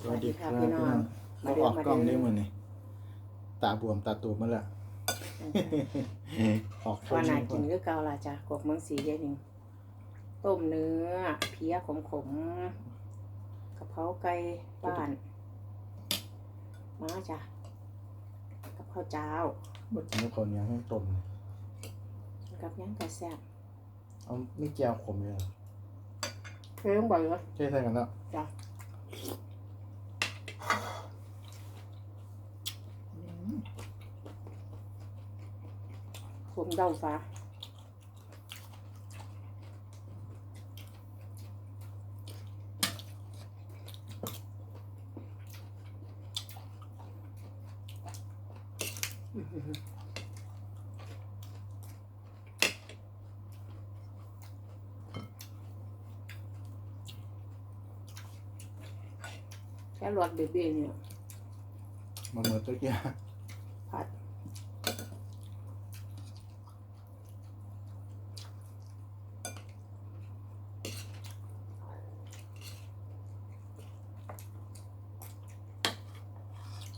สวัสดีครับพี่พี่น้น้อองงมาเขาเด้อออกมาเด้อกล้องได้หมดนี่ตาบวมตาตูบมาแล้วออกว่าน่าคกินคือเก่าล่ะจ้ะกบเมืองสีเดียวนึงต้มเนื้อ เพี้ยขมขมๆกะเพราไก่บ้าน มาจ้ะกับข้าวเจ้าบดนี้คนยังให้ต้มเลยกับหยังกระแซ่บเอาไม่แก้วขมเลยเหรอเคยต้องบอกเลยใช่ใช่กันแล้วจ้ะ ผมเดาฟ้าอือ แค่รสเบเบ้เนี่ยมาเมื่อตะกี้ผัด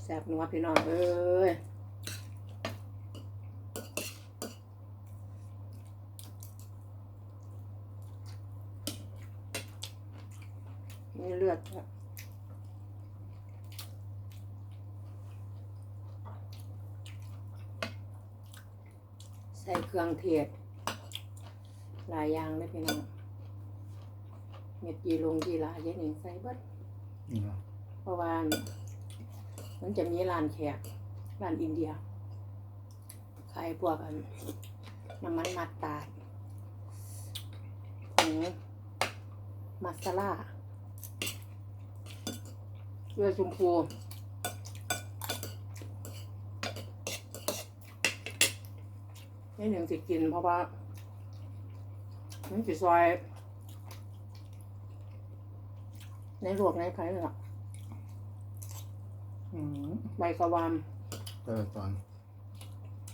แซ่บนัวพี่น้องเอ้ยมีเลือดด้ว ใส่เครื่องเทศหลายอย่างเลยพี่น้องเม็ดยีลงยีลาเยอะหนึ่งใส่เบิดนี่เนาะเพราะว่ามันจะมีร้านแขกร้านอินเดียขายพวกอันน้ำมันมัดตาดผงมัสลาเกลือชมพู นี่หนึ่งสิกินเพราะว่ามันสิซอย ในลวกในไผ่หรอกอืมใบกะวามเออตอน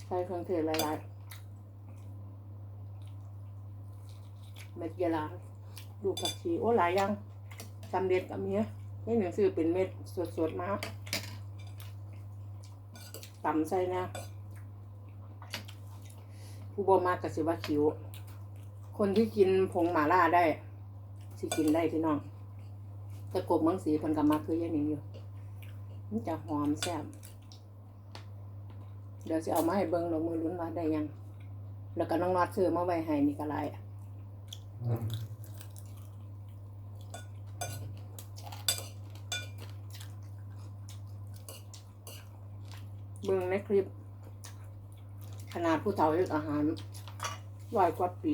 ใส่เครื่องเทศหลายๆเม็ดยาลาดูผักชีโอ้หลายอย่างสำเร็จกับเนี้ยนี่หนังสือเป็นเม็ดสดๆมาตำใส่นะ ผู้บ่มากกับสิว่าคิวคนที่กินผงหมาล่าได้ สิกินได้พี่น้องแต่กบมืองสีเพิ่นกับมาคือยังนี้อยู่มันจะหอมแซ่บเดี๋ยวจะเอามาให้เบิ้งลงมือลุ้นว่าได้ยัง แล้วก็น้องนอดซื้อมาไว้ให้นี่ก็ไรเบิ้งในคลิป ขนาดผู้เฒ่าเฮ็ดอาหารร้อยกว่าปี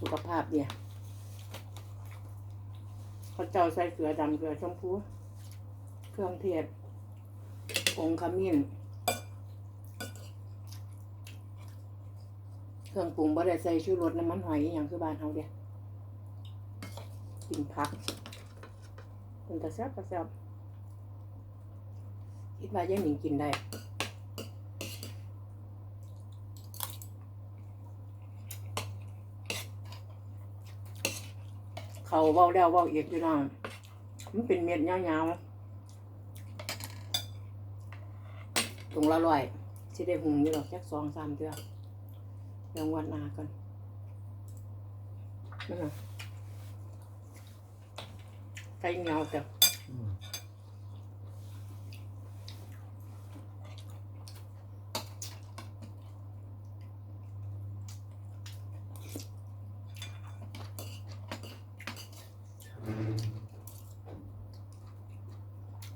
สุขภาพเนี่ยเขาเจ้าใส่เกลือดำเกลือชมพู เครื่องเทศองขมิ้น เครื่องปรุงบ่ได้ใส่ชูรสน้ำมันหอยอย่างคือบ้านเฮาเด้กินผักมันจะแซ่บก็แซ่บ คิดว่ายายหนิงกินได้เขาเว้าแล้วเว้าอีกพี่น้องมันเป็นเม็ดยาวๆตรงละร้อยสิได้หุงอยู่หรอกจักสองสามเดือนเดี๋ยวงวันนาก่อนนั่นน่ะไก่เหนียวจ้ะ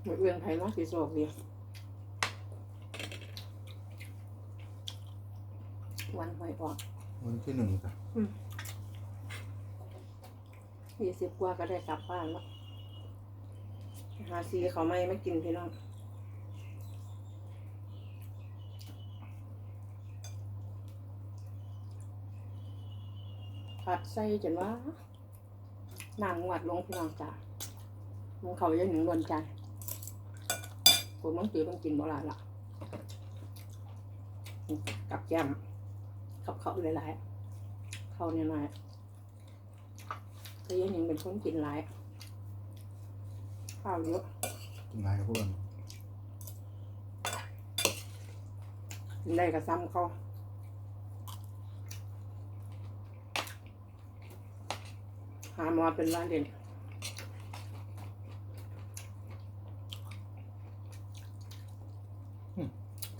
หมดเวียนไทยเนาะสีโศกดีวันหวยออกวันที่หนึ่งจ้ะยี่สิบกว่าก็ได้กลับบ้านแล้วหาซีเขาไม่ไม่กินพี่น้องผัดใส่จนว่า น้ำงวดลงพี่น้องจ้ามันเขายังหนึ่งรวนใจผมมันตีมันกินบ่หลายละกับแก้มกับเขาหลายๆเขาเนี่ยหน่อยแต่ยายหนิงเป็นคนกินหลายข้าวเยอะกินไรครับพวกมันกินได้กับซ้ำเขา หาหมอเป็นว่าเด่น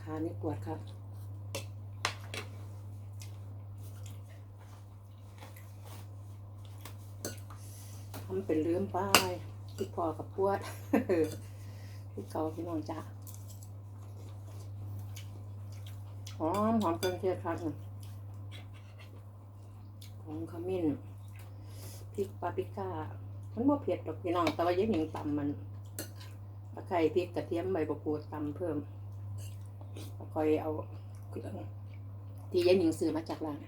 ขานี่ปวดครับทำเป็นลืมไปพี่พอกับปวดพี่เกาพี่น้องจ้าหอมหอมเครื่องเทศครับหอมขมิ้น พริกปาปริก้า มันบ่เผ็ดดอกพี่น้อง แต่ว่ายังหญิงตำมันตะไคร้พริกกระเทียมใบบะกรูดตำเพิ่มค่อยเอาเครื่องที่ยายหนิงซื้อมาจากร้าน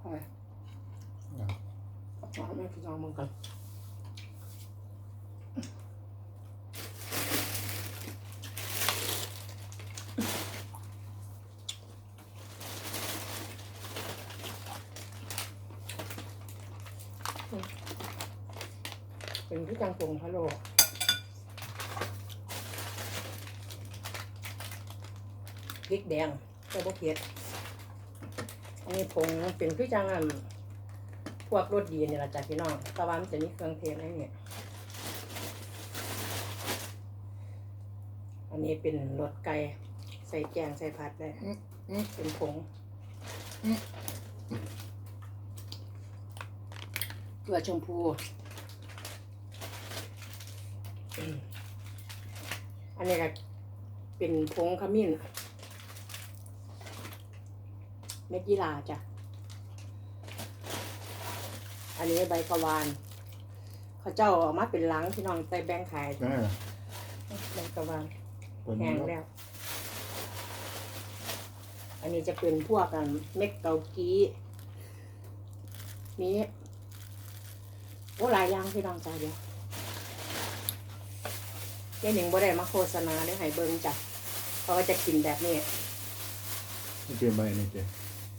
อาไปเอาแม่พี่น้องมึงกัน เป็นที่จังปงพะโลพริกแดงแต่บ่เผ็ดอันนี้ผงเป็นคือจังอันพวกรสดีนี่แหละจ้ะพี่น้องตะวันจะมีเครื่องเทศอะไรเนี่ยอันนี้เป็นรสไก่ใส่แกงใส่ผัดได้เป็นผงเกลือชมพู อืมอันนี้ก็เป็นผงขมิ้น เม็ดยีราจ้ะ อันนี้ใบกะวาน เขาเจ้าเออกมาเป็นหลังพี่น้องใส่แบงขายได้เหรอใบกะวานเปิดแห้นี้งแล้วแล้ว อันนี้จะเป็นพวกกันเม็ดเกากีนี้โอ้หลายอย่างพี่น้องจ้าเดียว เจ๊หนึ่งบ่ได้มาโฆษณาได้ให้เบิ้งจ้ะเขาก็จะกินแบบนี้นี่เจอใบนี่เจ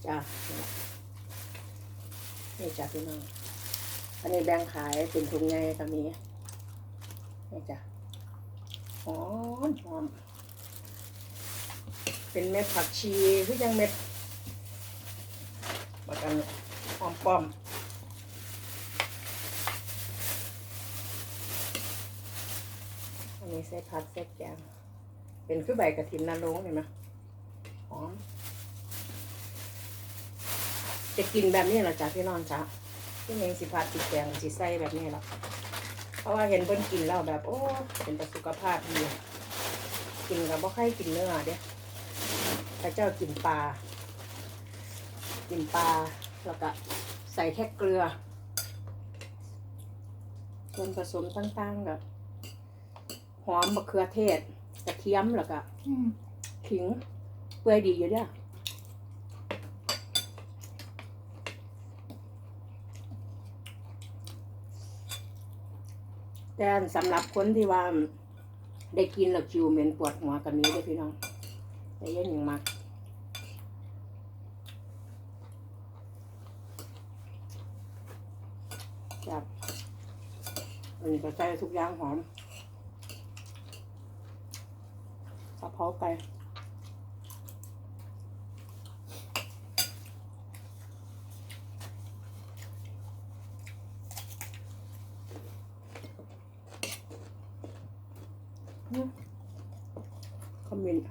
จ้ะนี่จ้ะพี่น้องอันนี้แบ่งขายเป็นถุงไงก็มีนี่จ้ะหอมหอมเป็นเม็ดผักชีคือยังเม็ดมากันหอมป้อม นนี้ใส่ผัดใส่แกง เป็นคือใบกระถินนรงเห็นไหมหอมจะกินแบบนี้เหรอจ๊ะพี่น้องจ๊ะพี่เองสิผัดสิแกงสิใส่แบบนี้หรอเพราะว่าเห็นเพิ่นกินแล้วแบบ โอ้เป็นประสุขภาพดีกินกับบ่ใครกินเนื้อเด้พระเจ้ากินปลากินปลาแล้วก็ใส่แค่เกลือส่วนผสมต่างๆกับ หอมมะเขือเทศกระเทียมแล้วก็ขิงเปื่อยดีอยู่เด้อแต่สำหรับคนที่ว่าได้กินแล้วจิวเหม็นปวดหัวกับนี้ได้อพี่น้องแต่ยังยังมักจับอันนี้ก็ใส่ทุกอย่างหอมกะ เพราไก่ขมิ้นต์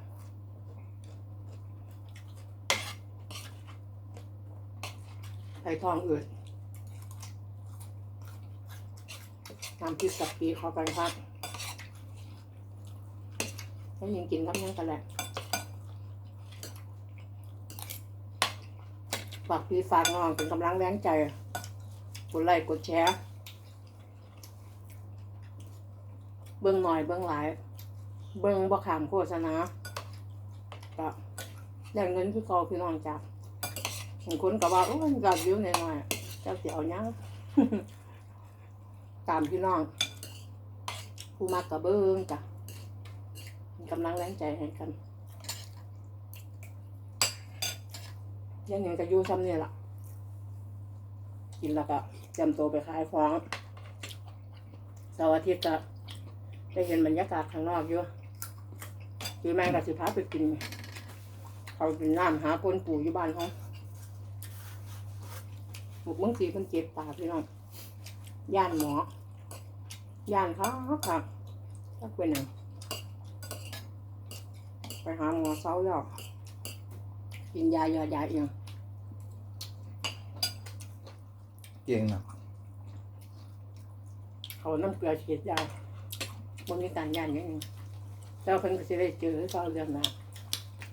ใส่ทองอืดน้ำพริกกับปีเข้ากันครับ แล้วยังกินกับยังกันแหละฝากพี่ฝากน้องเป็นกำลังแรงใจ กดไลค์กดแชร์ เบิ่งหน่อยเบิ่งหลาย เบิ่งบ่ขามโฆษณาก็ได้เงินคือเขาพี่น้องจ้ะบางคนก็ว่าโอ้ยกับวิวหน่อยๆเจ้าสิเอาหยังตามพี่น้องผู้มักก็เบิ่งจ้ะ กำลังแรงใจให้กันยังยังก็อยู่ซ้ำเนี่ยล่ะ กินแล้วก็เตรียมตัวไปขายของเสาร์อาทิตย์ก็ได้เห็นบรรยากาศข้างนอกอยู่ปีใหม่ก็สิพาไปกินเขากินน้ำหาปนปู่อยู่บ้านเขาหมกเมืองสีเพิ่นเจ็บปากพี่น้องย่านหมอย่านเขาค่ะถ้าเป็นหยัง ไปหาหมอเศร้าแล้วกินยายายาเองเก่งนะเขาน้ำเกลือฉีดยาบนมีการย่านอย่างนี้เจ้าเพิ่นก็สิได้เจอเศร้าเรื่องนะ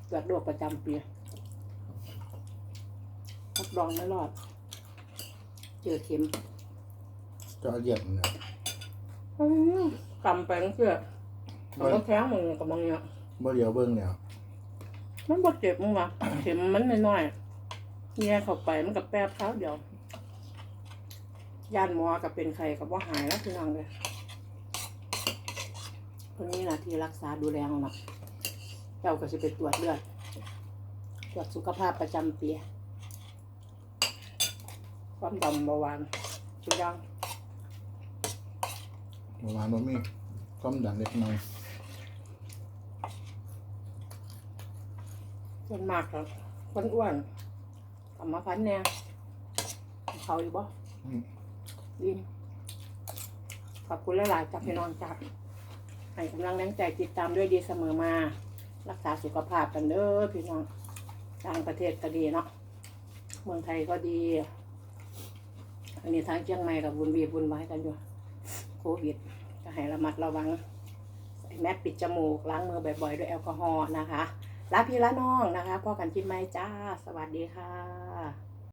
เกิดโรคประจำปีรับรองไม่รอด เจอเข็มเจะเหยียบมันเนี่ยอืมกำไปนั่นเพื่อเขาก็แท้งมึงกับมึงเนี่ย บ่เดียวเบิ้งเนี่ยมันบดเจ็บมึงวะ เข็มมันน้อยๆเนี่ยเข้าไปมันกับแป๊บเท้าเดียวย่านหมอกับเป็นใครกับว่าหายแล้วพี่น้องเลยคนนี้นะที่รักษาดูแลของเราเจ้าก็จะไปตรวจเลือด ตรวจสุขภาพประจำปีความดันเบาหวานทุกอย่างเมื่อวานบ่มีความดันเล็กน้อย ส่วนมากก็คนอ้วนกลับมาพันเนี่ยเขาอยู่บ่อืมยินขอบคุณหลายๆจากพี่น้องจากให้กำลังแรงใจติดตามด้วยดีเสมอมา รักษาสุขภาพกันเด้อพี่น้องต่างประเทศก็ดีเนาะเมืองไทยก็ดี อันนี้ทางเชียงใหม่กับบุญวีบุญไว้กันอยู่โควิดก็ให้ระมัดระวังใส่แมสปิดจมูกล้างมือบ่อยๆ ด้วยแอลกอฮอล์นะคะ ลาพี่ละน้องนะคะพ่อกันคิดไหมจ้า สวัสดีค่ะ